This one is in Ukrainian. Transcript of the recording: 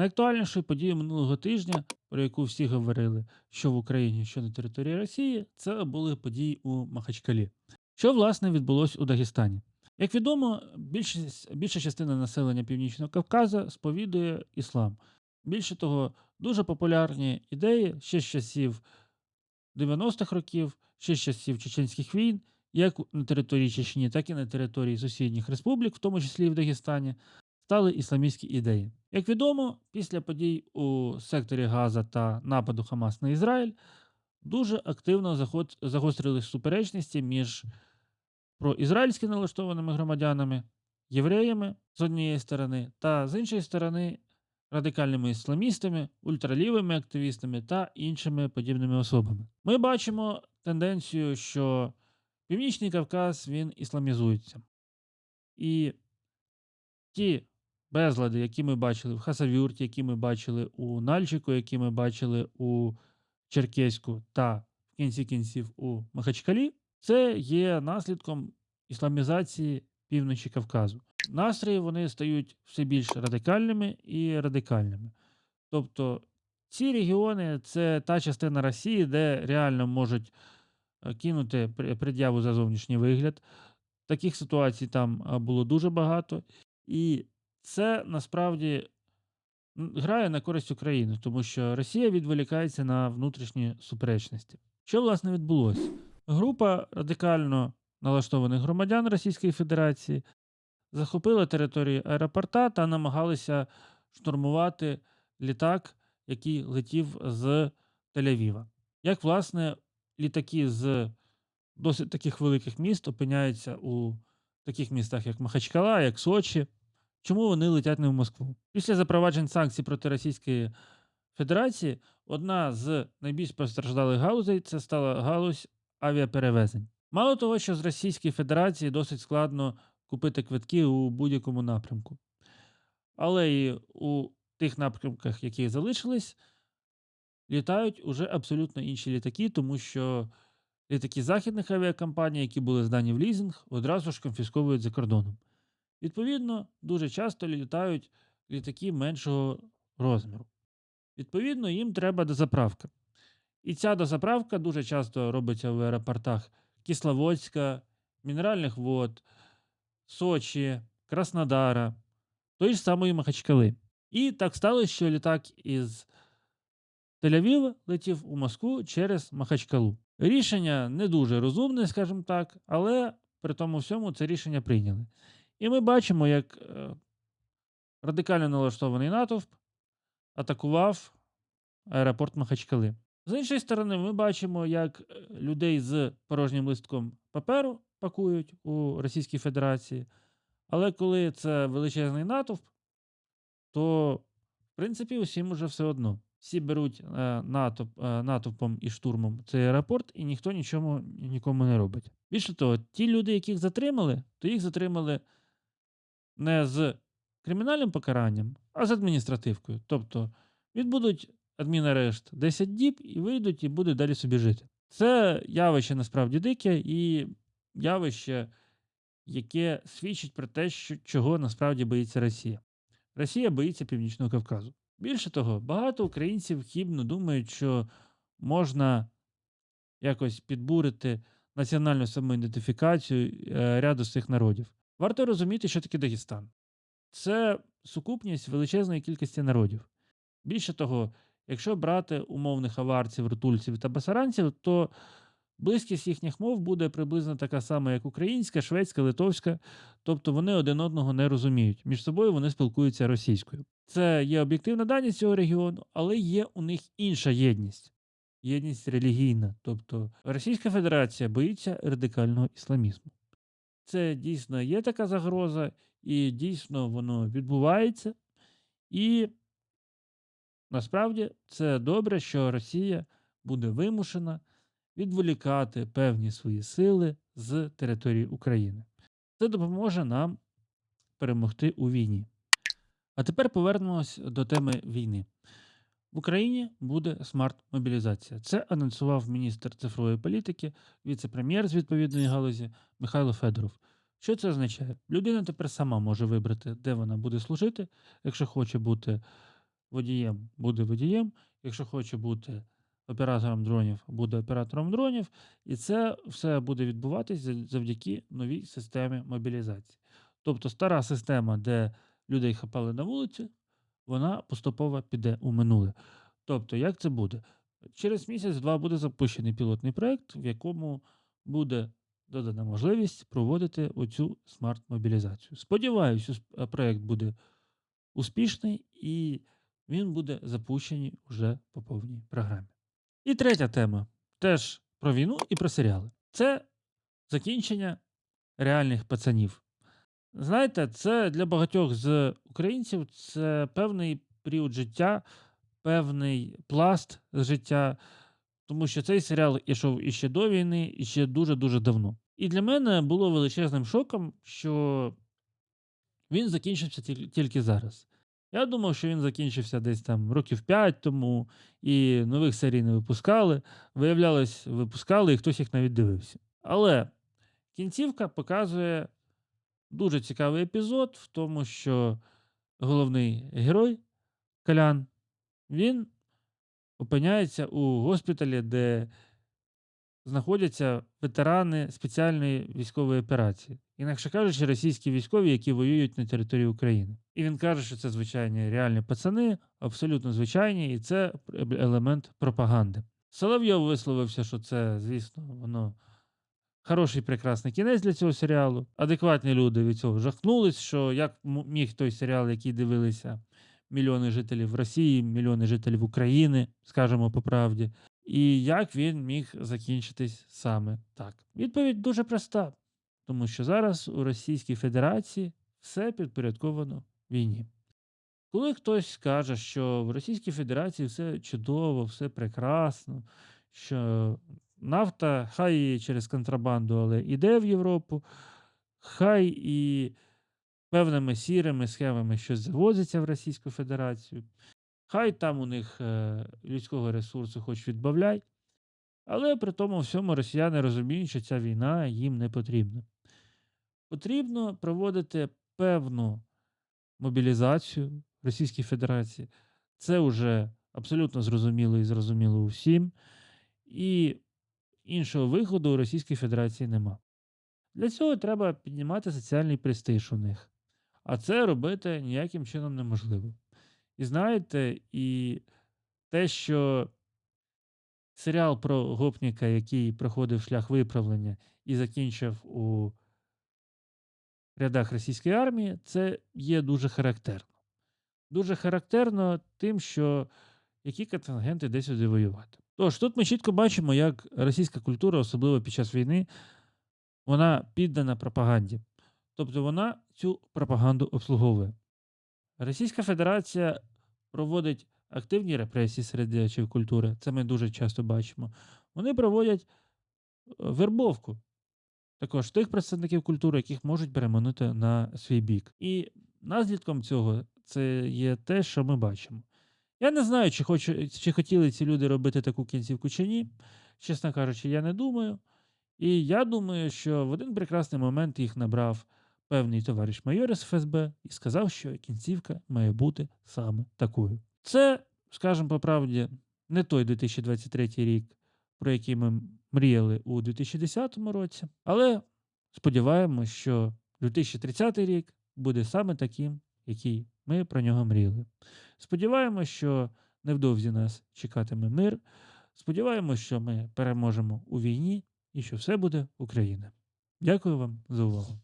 Найактуальнішою подією минулого тижня, про яку всі говорили, що в Україні, що на території Росії, це були події у Махачкалі. Що власне відбулось у Дагестані? Як відомо, більшість, більша частина населення Північного Кавказу сповідує іслам. Більше того, дуже популярні ідеї ще з часів 90-х років, ще з часів чеченських війн, як на території Чечні, так і на території сусідніх республік, в тому числі і в Дагестані, стали ісламістські ідеї. Як відомо, після подій у секторі Газа та нападу Хамас на Ізраїль дуже активно загострились суперечності між проізраїльськи налаштованими громадянами, євреями з однієї сторони, та з іншої сторони радикальними ісламістами, ультралівими активістами та іншими подібними особами. Ми бачимо тенденцію, що Північний Кавказ він ісламізується. І ті безлади, які ми бачили в Хасавюрті, які ми бачили у Нальчику, які ми бачили у Черкеську та в кінці кінців у Махачкалі, це є наслідком ісламізації півночі Кавказу. Настрої вони стають все більш радикальними і радикальними. Тобто ці регіони це та частина Росії, де реально можуть е, кинути пред'яву за зовнішній вигляд. Таких ситуацій там було дуже багато. І це насправді грає на користь України, тому що Росія відволікається на внутрішні суперечності. Що власне відбулося? Група радикально налаштованих громадян Російської Федерації захопила територію аеропорта та намагалися штурмувати літак, який летів з Тель-Авіва. Як власне літаки з досить таких великих міст опиняються у таких містах, як Махачкала, як Сочі. Чому вони летять не в Москву? Після запроваджень санкцій проти Російської Федерації одна з найбільш постраждалих галузей це стала галузь авіаперевезень. Мало того, що з Російської Федерації досить складно купити квитки у будь-якому напрямку. Але і у тих напрямках, які залишились, літають уже абсолютно інші літаки, тому що літаки західних авіакомпаній, які були здані в лізинг, одразу ж конфісковують за кордоном. Відповідно, дуже часто літають літаки меншого розміру. Відповідно, їм треба дозаправка. І ця дозаправка дуже часто робиться в аеропортах Кисловодська, Мінеральних вод, Сочі, Краснодара, тої ж самої Махачкали. І так сталося, що літак із Тель-Авіва летів у Москву через Махачкалу. Рішення не дуже розумне, скажімо так, але при тому всьому це рішення прийняли. І ми бачимо, як е, радикально налаштований натовп атакував аеропорт Махачкали. З іншої сторони, ми бачимо, як е, людей з порожнім листком паперу пакують у Російській Федерації. Але коли це величезний натовп, то в принципі усім уже все одно. Всі беруть е, натовп, натовпом і штурмом цей аеропорт, і ніхто нічому нікому не робить. Більше того, ті люди, яких затримали, то їх затримали не з кримінальним покаранням, а з адміністративкою. Тобто відбудуть адмінарешт 10 діб і вийдуть, і будуть далі собі жити. Це явище насправді дике і явище, яке свідчить про те, що, чого насправді боїться Росія. Росія боїться Північного Кавказу. Більше того, багато українців хібно думають, що можна якось підбурити національну самоідентифікацію е, ряду з цих народів. Варто розуміти, що таке Дагестан. Це сукупність величезної кількості народів. Більше того, якщо брати умовних аварців, рутульців та басаранців, то близькість їхніх мов буде приблизно така сама, як українська, шведська, литовська, тобто вони один одного не розуміють. Між собою вони спілкуються російською. Це є об'єктивна даність цього регіону, але є у них інша єдність. Єдність релігійна. Тобто Російська Федерація боїться радикального ісламізму. Це дійсно є така загроза, і дійсно воно відбувається. І насправді це добре, що Росія буде вимушена відволікати певні свої сили з території України. Це допоможе нам перемогти у війні. А тепер повернемось до теми війни. В Україні буде смарт-мобілізація. Це анонсував міністр цифрової політики, віце-прем'єр з відповідної галузі Михайло Федоров. Що це означає? Людина тепер сама може вибрати, де вона буде служити, якщо хоче бути водієм, буде водієм. Якщо хоче бути оператором дронів, буде оператором дронів. І це все буде відбуватись за- завдяки новій системі мобілізації. Тобто стара система, де людей хапали на вулиці, вона поступово піде у минуле. Тобто, як це буде? Через місяць-два буде запущений пілотний проект, в якому буде додана можливість проводити оцю смарт-мобілізацію. Сподіваюся, проект буде успішний і він буде запущений вже по повній програмі. І третя тема теж про війну і про серіали. Це закінчення реальних пацанів. Знаєте, це для багатьох з українців це певний період життя, певний пласт життя, тому що цей серіал ішов іще до війни, і ще дуже-дуже давно. І для мене було величезним шоком, що він закінчився тіль- тільки зараз. Я думав, що він закінчився десь там років 5 тому, і нових серій не випускали. Виявлялось, випускали, і хтось їх навіть дивився. Але кінцівка показує дуже цікавий епізод в тому, що головний герой Калян, він опиняється у госпіталі, де знаходяться ветерани спеціальної військової операції. Інакше кажучи, російські військові, які воюють на території України. І він каже, що це звичайні реальні пацани, абсолютно звичайні, і це елемент пропаганди. Соловйов висловився, що це, звісно, воно хороший прекрасний кінець для цього серіалу. Адекватні люди від цього жахнулись, що як міг той серіал, який дивилися мільйони жителів Росії, мільйони жителів України, скажемо по правді, і як він міг закінчитись саме так. Відповідь дуже проста, тому що зараз у Російській Федерації все підпорядковано війні. Коли хтось каже, що в Російській Федерації все чудово, все прекрасно, що нафта хай і через контрабанду, але йде в Європу, хай і певними сірими схемами щось завозиться в Російську Федерацію, хай там у них е, людського ресурсу хоч відбавляй, але при тому всьому росіяни розуміють, що ця війна їм не потрібна. Потрібно проводити певну мобілізацію в Російській Федерації. Це вже абсолютно зрозуміло і зрозуміло усім. І іншого виходу у Російській Федерації нема. Для цього треба піднімати соціальний престиж у них. А це робити ніяким чином неможливо. І знаєте, і те, що серіал про гопніка, який проходив шлях виправлення і закінчив у рядах російської армії, це є дуже характерно. Дуже характерно тим, що які контингенти сюди воювати. Тож тут ми чітко бачимо, як російська культура, особливо під час війни, вона піддана пропаганді. Тобто вона цю пропаганду обслуговує. Російська Федерація проводить активні репресії серед діячів культури. Це ми дуже часто бачимо. Вони проводять е, вербовку також тих представників культури, яких можуть переманути на свій бік. І наслідком цього це є те, що ми бачимо. Я не знаю, чи, хочу, чи хотіли ці люди робити таку кінцівку чи ні. Чесно кажучи, я не думаю. І я думаю, що в один прекрасний момент їх набрав певний товариш майор з ФСБ і сказав, що кінцівка має бути саме такою. Це, скажімо по правді, не той 2023 рік, про який ми мріяли у 2010 році, але сподіваємось, що 2030 рік буде саме таким, який ми про нього мріяли. Сподіваємось, що невдовзі нас чекатиме мир. Сподіваємось, що ми переможемо у війні і що все буде Україна. Дякую вам за увагу.